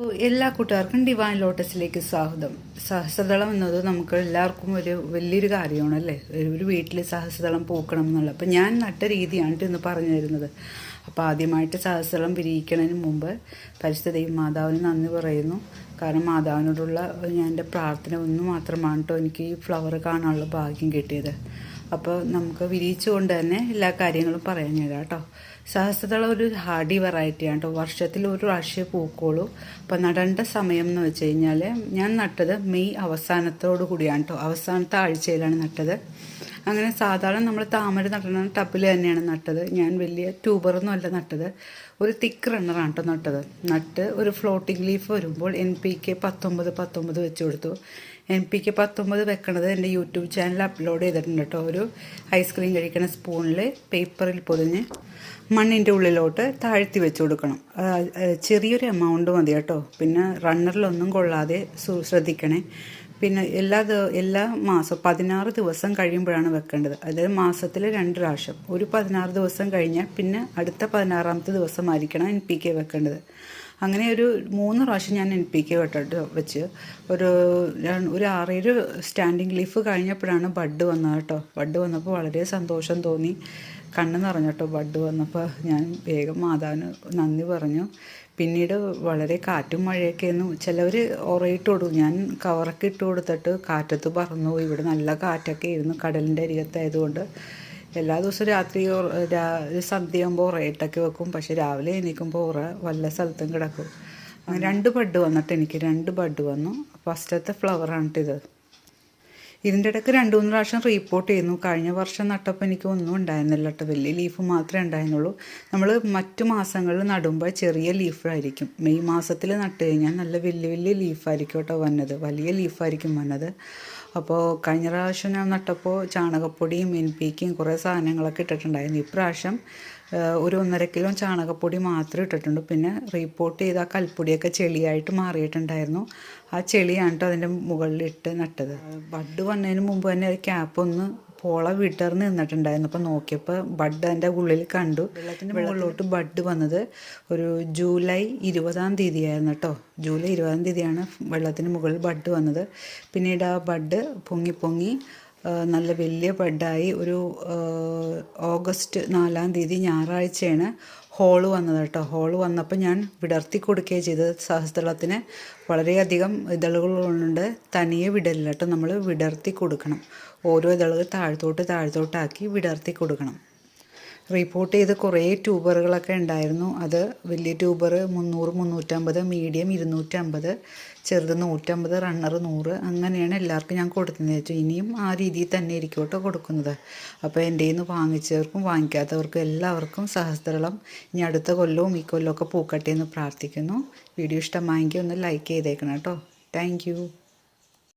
എല്ലാ കൂട്ടുകാർക്കും ഡിവൈൻ ലോട്ടസിലേക്ക് സ്വാഗതം. സഹസ്രദളം എന്നത് നമുക്ക് എല്ലാവർക്കും ഒരു വലിയൊരു കാര്യമാണ് അല്ലേ? ഒരു വീട്ടിൽ സഹസ്രദളം പൂക്കണം എന്നുള്ളത് അപ്പം ഞാൻ നട്ട രീതിയാണ് ഇന്ന് പറഞ്ഞു തരുന്നത്. അപ്പോൾ ആദ്യമായിട്ട് സഹസ്രദളം വിരിയിക്കുന്നതിന് മുമ്പ് പരിസ്ഥിതിയും മാതാവിന് നന്ദി പറയുന്നു. കാരണം മാതാവിനോടുള്ള ഞാൻ എന്റെ പ്രാർത്ഥന ഒന്ന് മാത്രമാണ് കേട്ടോ എനിക്ക് ഈ ഫ്ലവർ കാണാനുള്ള ഭാഗ്യം കിട്ടിയത്. അപ്പോൾ നമുക്ക് വിരിയിച്ചുകൊണ്ട് തന്നെ എല്ലാ കാര്യങ്ങളും പറയാൻ തരാം കേട്ടോ. സഹസ്രതള ഒരു ഹാർഡി വെറൈറ്റിയാണ് കേട്ടോ. വർഷത്തിൽ ഒരു പ്രാവശ്യം പൂക്കോളൂ അപ്പോൾ നടേണ്ട സമയം എന്ന് വെച്ച് കഴിഞ്ഞാൽ ഞാൻ നട്ടത് മെയ് അവസാനത്തോടു കൂടിയാണ് കേട്ടോ. അവസാനത്തെ ആഴ്ചയിലാണ് നട്ടത്. അങ്ങനെ സാധാരണ നമ്മൾ താമര നടണ ടപ്പിൽ തന്നെയാണ് നട്ടത്. ഞാൻ വലിയ ട്യൂബറൊന്നും അല്ല നട്ടത്. ഒരു തിക്ക് റണ്ണറാണ് കേട്ടോ നട്ടത്. നട്ട് ഒരു ഫ്ലോട്ടിംഗ് ലീഫ് വരുമ്പോൾ എൻ പി കെ പത്തൊമ്പത് പത്തൊമ്പത് വെച്ച് കൊടുത്തു. എൻ പി കെ പത്തൊമ്പത് വെക്കണത് എന്റെ യൂട്യൂബ് ചാനൽ അപ്ലോഡ് ചെയ്തിട്ടുണ്ട് കേട്ടോ. ഒരു ഐസ്ക്രീം കഴിക്കുന്ന സ്പൂണിൽ പേപ്പറിൽ പൊതിഞ്ഞ് മണ്ണിന്റെ ഉള്ളിലോട്ട് താഴ്ത്തി വെച്ച് കൊടുക്കണം. ചെറിയൊരു എമൗണ്ട് മതി കേട്ടോ. പിന്നെ റണ്ണറിലൊന്നും കൊള്ളാതെ ശ്രദ്ധിക്കണേ. പിന്നെ എല്ലാ എല്ലാ മാസം പതിനാറ് ദിവസം കഴിയുമ്പോഴാണ് വെക്കേണ്ടത്. അതായത് മാസത്തിൽ രണ്ട് പ്രാവശ്യം. ഒരു പതിനാറ് ദിവസം കഴിഞ്ഞാൽ പിന്നെ അടുത്ത പതിനാറാമത്തെ ദിവസമായിരിക്കണം എൻ പി കെ വെക്കേണ്ടത്. അങ്ങനെ ഒരു മൂന്ന് പ്രാവശ്യം ഞാൻ എൻ പി കെ വെട്ടിട്ട് വെച്ച് ഒരു ഒരു ആറേഴ് സ്റ്റാൻഡിങ് ലീഫ് കഴിഞ്ഞപ്പോഴാണ് ബഡ് വന്നത് കേട്ടോ. ബഡ് വന്നപ്പോൾ വളരെ സന്തോഷം തോന്നി. കണ്ണ് നിറഞ്ഞു കേട്ടോ ബഡ് വന്നപ്പോൾ ഞാൻ വേഗം മാതാവിന് നന്ദി പറഞ്ഞു. പിന്നീട് വളരെ കാറ്റും മഴയൊക്കെ ആയിരുന്നു. ചിലവർ ഉറയിട്ട് കൊടുക്കും ഞാൻ കവറൊക്കെ ഇട്ട് കൊടുത്തിട്ട് കാറ്റത്ത് പറന്നു ഇവിടെ നല്ല കാറ്റൊക്കെ ആയിരുന്നു. കടലിന്റെ അരികത്തായതുകൊണ്ട് എല്ലാ ദിവസവും രാത്രി ഒരു സന്ധ്യയാകുമ്പോൾ ഉറയിട്ടൊക്കെ വെക്കും. പക്ഷെ രാവിലെ എണീക്കുമ്പോൾ ഉറ വല്ല സ്ഥലത്തും കിടക്കും. രണ്ട് ബഡ് വന്നിട്ട് എനിക്ക് രണ്ട് ബഡ് വന്നു. ഫസ്റ്റത്തെ ഫ്ലവറാണ് ഇത്. ഇതിന്റെ ഇടയ്ക്ക് രണ്ട് മൂന്ന് പ്രാവശ്യം റീപ്പോർട്ട് ചെയ്യുന്നു. കഴിഞ്ഞ വർഷം നട്ടപ്പോൾ എനിക്ക് ഒന്നും ഉണ്ടായിരുന്നില്ല കേട്ടോ വലിയ ലീഫ് മാത്രമേ ഉണ്ടായിരുന്നുള്ളൂ. നമ്മൾ മറ്റു മാസങ്ങളിൽ നടുമ്പോൾ ചെറിയ ലീഫായിരിക്കും മെയ് മാസത്തിൽ നട്ട് കഴിഞ്ഞാൽ നല്ല വലിയ വലിയ ലീഫായിരിക്കും കേട്ടോ വന്നത്. വലിയ ലീഫായിരിക്കും വന്നത്. അപ്പോൾ കഴിഞ്ഞ പ്രാവശ്യം ഞാൻ നട്ടപ്പോൾ ചാണകപ്പൊടിയും എൻ പിക്കും കുറേ സാധനങ്ങളൊക്കെ ഇട്ടിട്ടുണ്ടായിരുന്നു. ഇപ്രാവശ്യം ഒരു ഒന്നര കിലോ ചാണകപ്പൊടി മാത്രം ഇട്ടിട്ടുണ്ട്. പിന്നെ റീപ്പോർട്ട് ചെയ്ത ആ കൽപ്പൊടിയൊക്കെ ചെളിയായിട്ട് മാറിയിട്ടുണ്ടായിരുന്നു. ആ ചെളിയാണ് കേട്ടോ അതിന്റെ മുകളിലിട്ട് നട്ടത്. ബഡ് വന്നതിന് മുമ്പ് തന്നെ ക്യാപ്പ് ഒന്ന് പോള വിടർന്ന് നിന്നിട്ടുണ്ടായിരുന്നു. അപ്പോൾ നോക്കിയപ്പോൾ ബഡ് അതിന്റെ ഉള്ളിൽ കണ്ടു. വെള്ളത്തിന്റെ മുകളിലോട്ട് ബഡ് വന്നത് ഒരു ജൂലൈ ഇരുപതാം തീയതിയായിരുന്നു കേട്ടോ. ജൂലൈ ഇരുപതാം തീയതിയാണ് വെള്ളത്തിന് മുകളിൽ ബഡ് വന്നത്. പിന്നീട് ആ ബഡ് പൊങ്ങി പൊങ്ങി നല്ല വലിയ ബെഡായി ഒരു ഓഗസ്റ്റ് നാലാം തീയതി ഞായറാഴ്ചയാണ് ഹോൾ വന്നത് കേട്ടോ. ഹോൾ വന്നപ്പോൾ ഞാൻ വിടർത്തി കൊടുക്കുകയും ചെയ്തത് സഹസ്രത്തിന് വളരെയധികം ഇതളുകളുണ്ട്. തനിയെ വിടലില്ല കേട്ടോ. നമ്മൾ വിടർത്തി കൊടുക്കണം. ഓരോ ഇതളുകൾ താഴത്തോട്ട് താഴത്തോട്ടാക്കി വിടർത്തി കൊടുക്കണം. റിപ്പോർട്ട് ചെയ്ത് കുറേ ട്യൂബറുകളൊക്കെ ഉണ്ടായിരുന്നു. അത് വലിയ ട്യൂബർ മുന്നൂറ് മുന്നൂറ്റമ്പത് മീഡിയം ഇരുന്നൂറ്റമ്പത് ചെറുത് നൂറ്റമ്പത് റണ്ണർ നൂറ് അങ്ങനെയാണ് എല്ലാവർക്കും ഞാൻ കൊടുക്കുന്നത് വെച്ചാൽ ഇനിയും ആ രീതിയിൽ തന്നെ ഇരിക്കോട്ടോ കൊടുക്കുന്നത്. അപ്പോൾ എന്റെ നിന്ന് വാങ്ങിച്ചവർക്കും വാങ്ങിക്കാത്തവർക്കും എല്ലാവർക്കും സഹസ്രളം ഇനി അടുത്ത കൊല്ലവും ഈ കൊല്ലമൊക്കെ പൂക്കട്ടെ എന്ന് പ്രാർത്ഥിക്കുന്നു. വീഡിയോ ഇഷ്ടമായെങ്കിൽ ഒന്ന് ലൈക്ക് ചെയ്തേക്കണം കേട്ടോ. താങ്ക്